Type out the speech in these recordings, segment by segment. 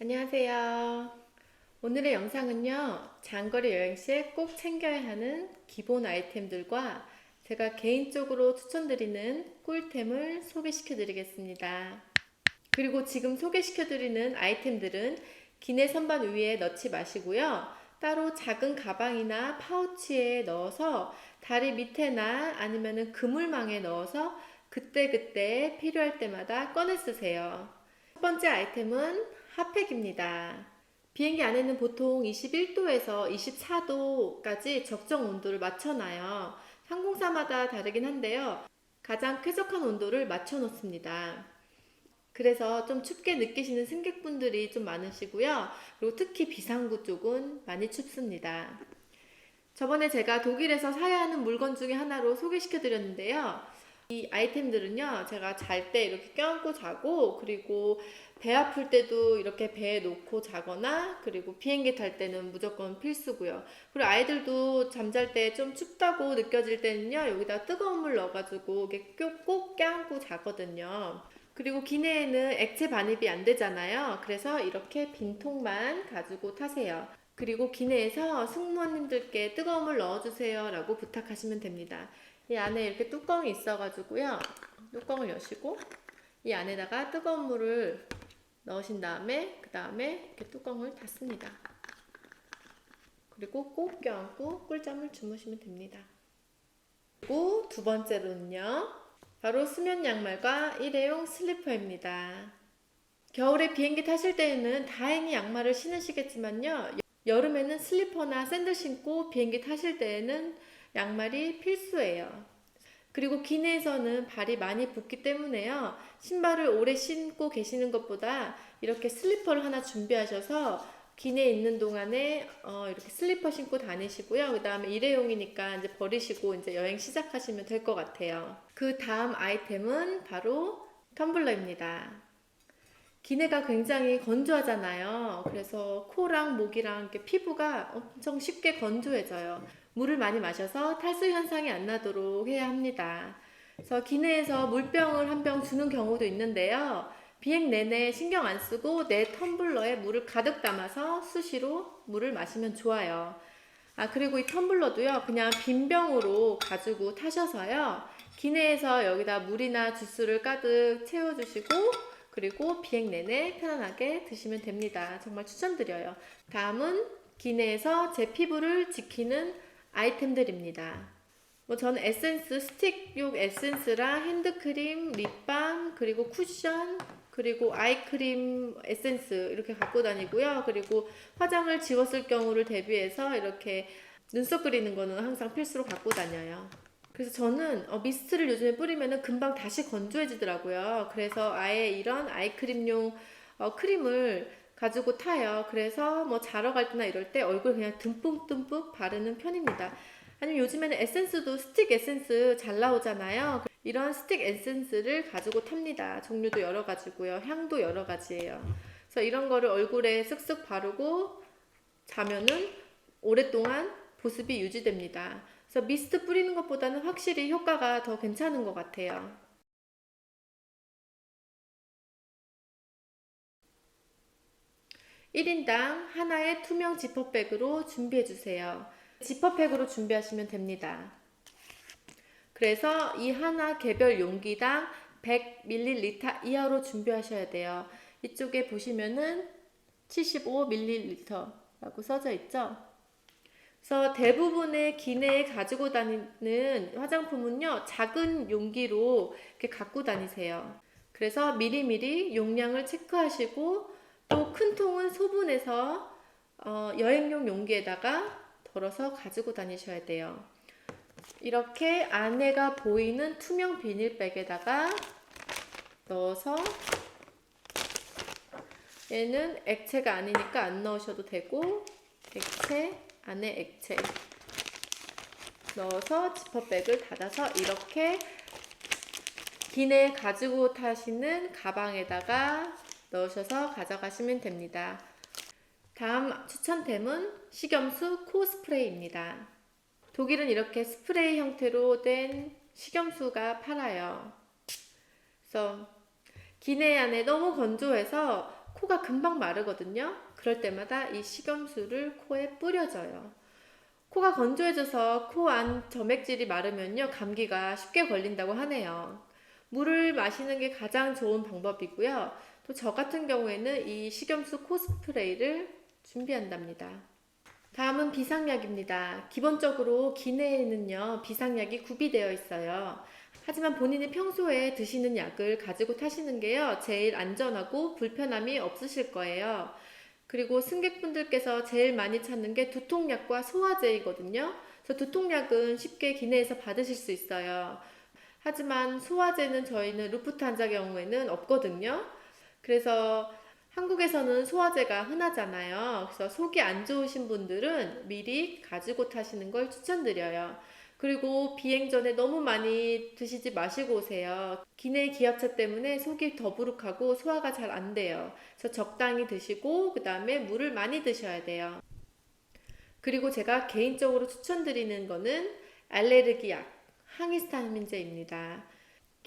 안녕하세요. 오늘의 영상은요, 장거리 여행 시에 꼭 챙겨야 하는 기본 아이템들과 제가 개인적으로 추천드리는 꿀템을 소개시켜 드리겠습니다. 그리고 지금 소개시켜 드리는 아이템들은 기내 선반 위에 넣지 마시고요. 따로 작은 가방이나 파우치에 넣어서 다리 밑에나 아니면은 그물망에 넣어서 그때그때 필요할 때마다 꺼내 쓰세요. 첫 번째 아이템은 핫팩입니다. 비행기 안에는 보통 21도에서 24도까지 적정 온도를 맞춰놔요. 항공사마다 다르긴 한데요. 가장 쾌적한 온도를 맞춰 놓습니다. 그래서 좀 춥게 느끼시는 승객분들이 좀 많으시고요. 그리고 특히 비상구 쪽은 많이 춥습니다. 저번에 제가 독일에서 사야 하는 물건 중에 하나로 소개시켜 드렸는데요. 이 아이템들은요, 제가 잘 때 이렇게 껴안고 자고, 그리고 배 아플 때도 이렇게 배에 놓고 자거나, 그리고 비행기 탈 때는 무조건 필수고요. 그리고 아이들도 잠잘 때 좀 춥다고 느껴질 때는요, 여기다 뜨거운 물 넣어가지고 꼭 껴안고 자거든요. 그리고 기내에는 액체 반입이 안 되잖아요. 그래서 이렇게 빈통만 가지고 타세요. 그리고 기내에서 승무원님들께 뜨거운 물 넣어주세요 라고 부탁하시면 됩니다. 이 안에 이렇게 뚜껑이 있어가지고요. 뚜껑을 여시고 이 안에다가 뜨거운 물을 넣으신 다음에 그 다음에 이렇게 뚜껑을 닫습니다. 그리고 꼭 껴안고 꿀잠을 주무시면 됩니다. 그리고 두 번째로는요. 바로 수면 양말과 일회용 슬리퍼입니다. 겨울에 비행기 타실 때에는 다행히 양말을 신으시겠지만요. 여름에는 슬리퍼나 샌들 신고 비행기 타실 때에는 양말이 필수예요. 그리고 기내에서는 발이 많이 붓기 때문에요. 신발을 오래 신고 계시는 것보다 이렇게 슬리퍼를 하나 준비하셔서 기내에 있는 동안에 어, 이렇게 슬리퍼 신고 다니시고요. 그 다음에 일회용이니까 이제 버리시고 이제 여행 시작하시면 될 것 같아요. 그 다음 아이템은 바로 텀블러입니다. 기내가 굉장히 건조하잖아요. 그래서 코랑 목이랑 이렇게 피부가 엄청 쉽게 건조해져요. 물을 많이 마셔서 탈수 현상이 안 나도록 해야 합니다. 그래서 기내에서 물병을 한 병 주는 경우도 있는데요. 비행 내내 신경 안 쓰고 내 텀블러에 물을 가득 담아서 수시로 물을 마시면 좋아요. 아, 그리고 이 텀블러도요, 그냥 빈 병으로 가지고 타셔서요, 기내에서 여기다 물이나 주스를 가득 채워주시고, 그리고 비행 내내 편안하게 드시면 됩니다. 정말 추천드려요. 다음은 기내에서 제 피부를 지키는 아이템들입니다. 뭐 저는 에센스, 스틱용 에센스랑 핸드크림, 립밤, 그리고 쿠션, 그리고 아이크림 에센스 이렇게 갖고 다니고요. 그리고 화장을 지웠을 경우를 대비해서 이렇게 눈썹 그리는 거는 항상 필수로 갖고 다녀요. 그래서 저는 어, 미스트를 요즘에 뿌리면은 금방 다시 건조해지더라고요. 그래서 아예 이런 아이크림용 어, 크림을 가지고 타요. 그래서 뭐 자러 갈 때나 이럴 때 얼굴 그냥 듬뿍듬뿍 바르는 편입니다. 아니면 요즘에는 에센스도 스틱 에센스 잘 나오잖아요. 이런 스틱 에센스를 가지고 탑니다. 종류도 여러 가지고요. 향도 여러 가지예요. 그래서 이런 거를 얼굴에 쓱쓱 바르고 자면은 오랫동안 보습이 유지됩니다. 그래서 미스트 뿌리는 것보다는 확실히 효과가 더 괜찮은 것 같아요. (1인당) 하나의 투명 지퍼백으로 준비해 주세요. 지퍼백으로 준비하시면 됩니다. 그래서 이 하나 개별 용기당 100ml 이하로 준비하셔야 돼요. 이쪽에 보시면은 75ml라고 써져 있죠. 그래서 대부분의 기내에 가지고 다니는 화장품은요, 작은 용기로 이렇게 갖고 다니세요. 그래서 미리미리 용량을 체크하시고 또 큰 통은 소분해서 어, 여행용 용기에다가 덜어서 가지고 다니셔야 돼요. 이렇게 안에가 보이는 투명 비닐백에다가 넣어서 얘는 액체가 아니니까 안 넣으셔도 되고 액체 안에 액체 넣어서 지퍼백을 닫아서 이렇게 기내 가지고 타시는 가방에다가 넣으셔서 가져가시면 됩니다. 다음 추천템은 식염수 코 스프레이입니다. 독일은 이렇게 스프레이 형태로 된 식염수가 팔아요. 그래서 기내 안에 너무 건조해서 코가 금방 마르거든요. 그럴 때마다 이 식염수를 코에 뿌려줘요. 코가 건조해져서 코 안 점액질이 마르면요. 감기가 쉽게 걸린다고 하네요. 물을 마시는 게 가장 좋은 방법이고요. 또 저 같은 경우에는 이 식염수 코스프레이를 준비한답니다. 다음은 비상약입니다. 기본적으로 기내에는요, 비상약이 구비되어 있어요. 하지만 본인이 평소에 드시는 약을 가지고 타시는 게요, 제일 안전하고 불편함이 없으실 거예요. 그리고 승객분들께서 제일 많이 찾는 게 두통약과 소화제이거든요. 그래서 두통약은 쉽게 기내에서 받으실 수 있어요. 하지만 소화제는 저희는 루프트한자 경우에는 없거든요. 그래서 한국에서는 소화제가 흔하잖아요. 그래서 속이 안 좋으신 분들은 미리 가지고 타시는 걸 추천드려요. 그리고 비행 전에 너무 많이 드시지 마시고 오세요. 기내 기압차 때문에 속이 더부룩하고 소화가 잘 안 돼요. 그래서 적당히 드시고 그 다음에 물을 많이 드셔야 돼요. 그리고 제가 개인적으로 추천드리는 거는 알레르기 약, 항히스타민제입니다.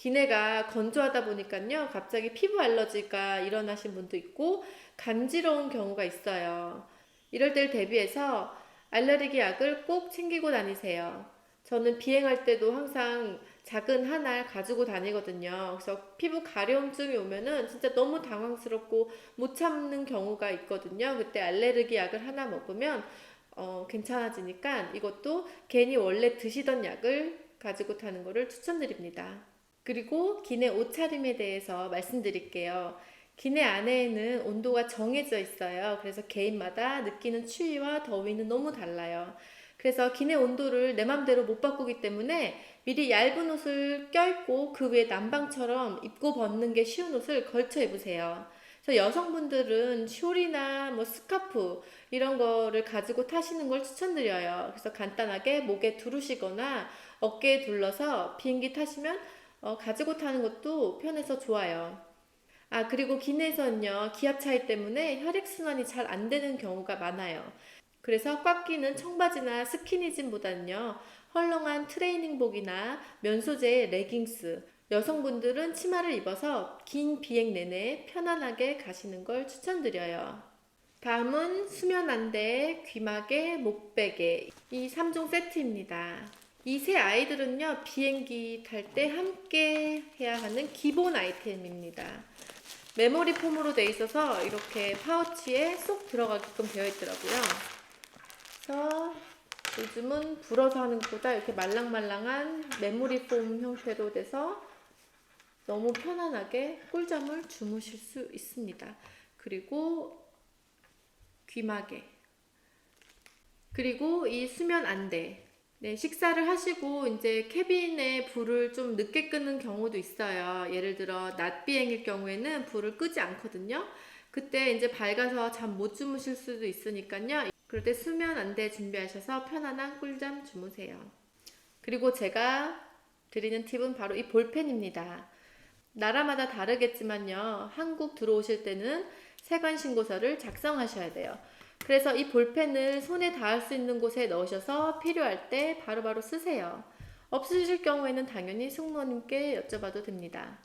기내가 건조하다 보니까요, 갑자기 피부 알러지가 일어나신 분도 있고, 간지러운 경우가 있어요. 이럴 때를 대비해서 알레르기 약을 꼭 챙기고 다니세요. 저는 비행할 때도 항상 작은 한알 가지고 다니거든요. 그래서 피부 가려움증이 오면은 진짜 너무 당황스럽고 못 참는 경우가 있거든요. 그때 알레르기 약을 하나 먹으면 어, 괜찮아지니까 이것도 괜히 원래 드시던 약을 가지고 타는 거를 추천드립니다. 그리고 기내 옷차림에 대해서 말씀드릴게요. 기내 안에는 온도가 정해져 있어요. 그래서 개인마다 느끼는 추위와 더위는 너무 달라요. 그래서 기내 온도를 내 맘대로 못 바꾸기 때문에 미리 얇은 옷을 껴입고 그 위에 난방처럼 입고 벗는 게 쉬운 옷을 걸쳐 입으세요. 그래서 여성분들은 숄이나 뭐 스카프 이런 거를 가지고 타시는 걸 추천드려요. 그래서 간단하게 목에 두르시거나 어깨에 둘러서 비행기 타시면 어, 가지고 타는 것도 편해서 좋아요. 아, 그리고 기내에서는요, 기압 차이 때문에 혈액순환이 잘 안 되는 경우가 많아요. 그래서 꽉 끼는 청바지나 스키니진보다는요, 헐렁한 트레이닝복이나 면소재 레깅스, 여성분들은 치마를 입어서 긴 비행 내내 편안하게 가시는 걸 추천드려요. 다음은 수면 안대, 귀마개, 목베개 이 3종 세트입니다. 이 세 아이들은요, 비행기 탈 때 함께 해야 하는 기본 아이템입니다. 메모리 폼으로 돼 있어서 이렇게 파우치에 쏙 들어가게끔 되어 있더라고요. 그래서 요즘은 불어서 하는 것보다 이렇게 말랑말랑한 메모리 폼 형태로 돼서 너무 편안하게 꿀잠을 주무실 수 있습니다. 그리고 귀마개. 그리고 이 수면 안대. 네, 식사를 하시고 이제 캐빈에 불을 좀 늦게 끄는 경우도 있어요. 예를 들어 낮 비행일 경우에는 불을 끄지 않거든요. 그때 이제 밝아서 잠 못 주무실 수도 있으니까요. 그럴 때 수면 안대 준비하셔서 편안한 꿀잠 주무세요. 그리고 제가 드리는 팁은 바로 이 볼펜입니다. 나라마다 다르겠지만요. 한국 들어오실 때는 세관 신고서를 작성하셔야 돼요. 그래서 이 볼펜을 손에 닿을 수 있는 곳에 넣으셔서 필요할 때 바로 바로 쓰세요. 없으실 경우에는 당연히 승무원님께 여쭤봐도 됩니다.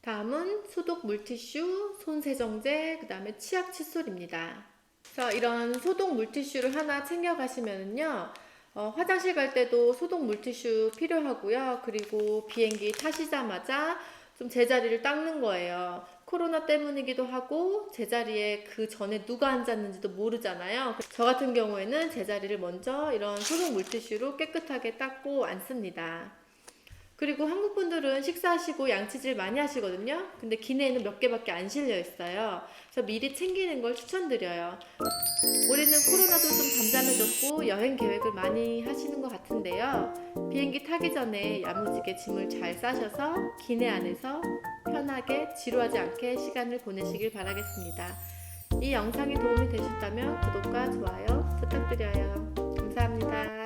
다음은 소독 물티슈, 손 세정제, 그 다음에 치약 칫솔입니다. 그래서 이런 소독 물티슈를 하나 챙겨가시면은요, 어, 화장실 갈 때도 소독 물티슈 필요하고요. 그리고 비행기 타시자마자 좀 제자리를 닦는 거예요. 코로나 때문이기도 하고 제자리에 그 전에 누가 앉았는지도 모르잖아요. 저 같은 경우에는 제자리를 먼저 이런 소독 물티슈로 깨끗하게 닦고 앉습니다. 그리고 한국 분들은 식사하시고 양치질 많이 하시거든요. 근데 기내에는 몇 개밖에 안 실려 있어요. 그래서 미리 챙기는 걸 추천드려요. 올해는 코로나도 좀 잠잠해졌고 여행 계획을 많이 하시는 것 같은데요. 비행기 타기 전에 야무지게 짐을 잘 싸셔서 기내 안에서 편하게 지루하지 않게 시간을 보내시길 바라겠습니다. 이 영상이 도움이 되셨다면 구독과 좋아요 부탁드려요. 감사합니다.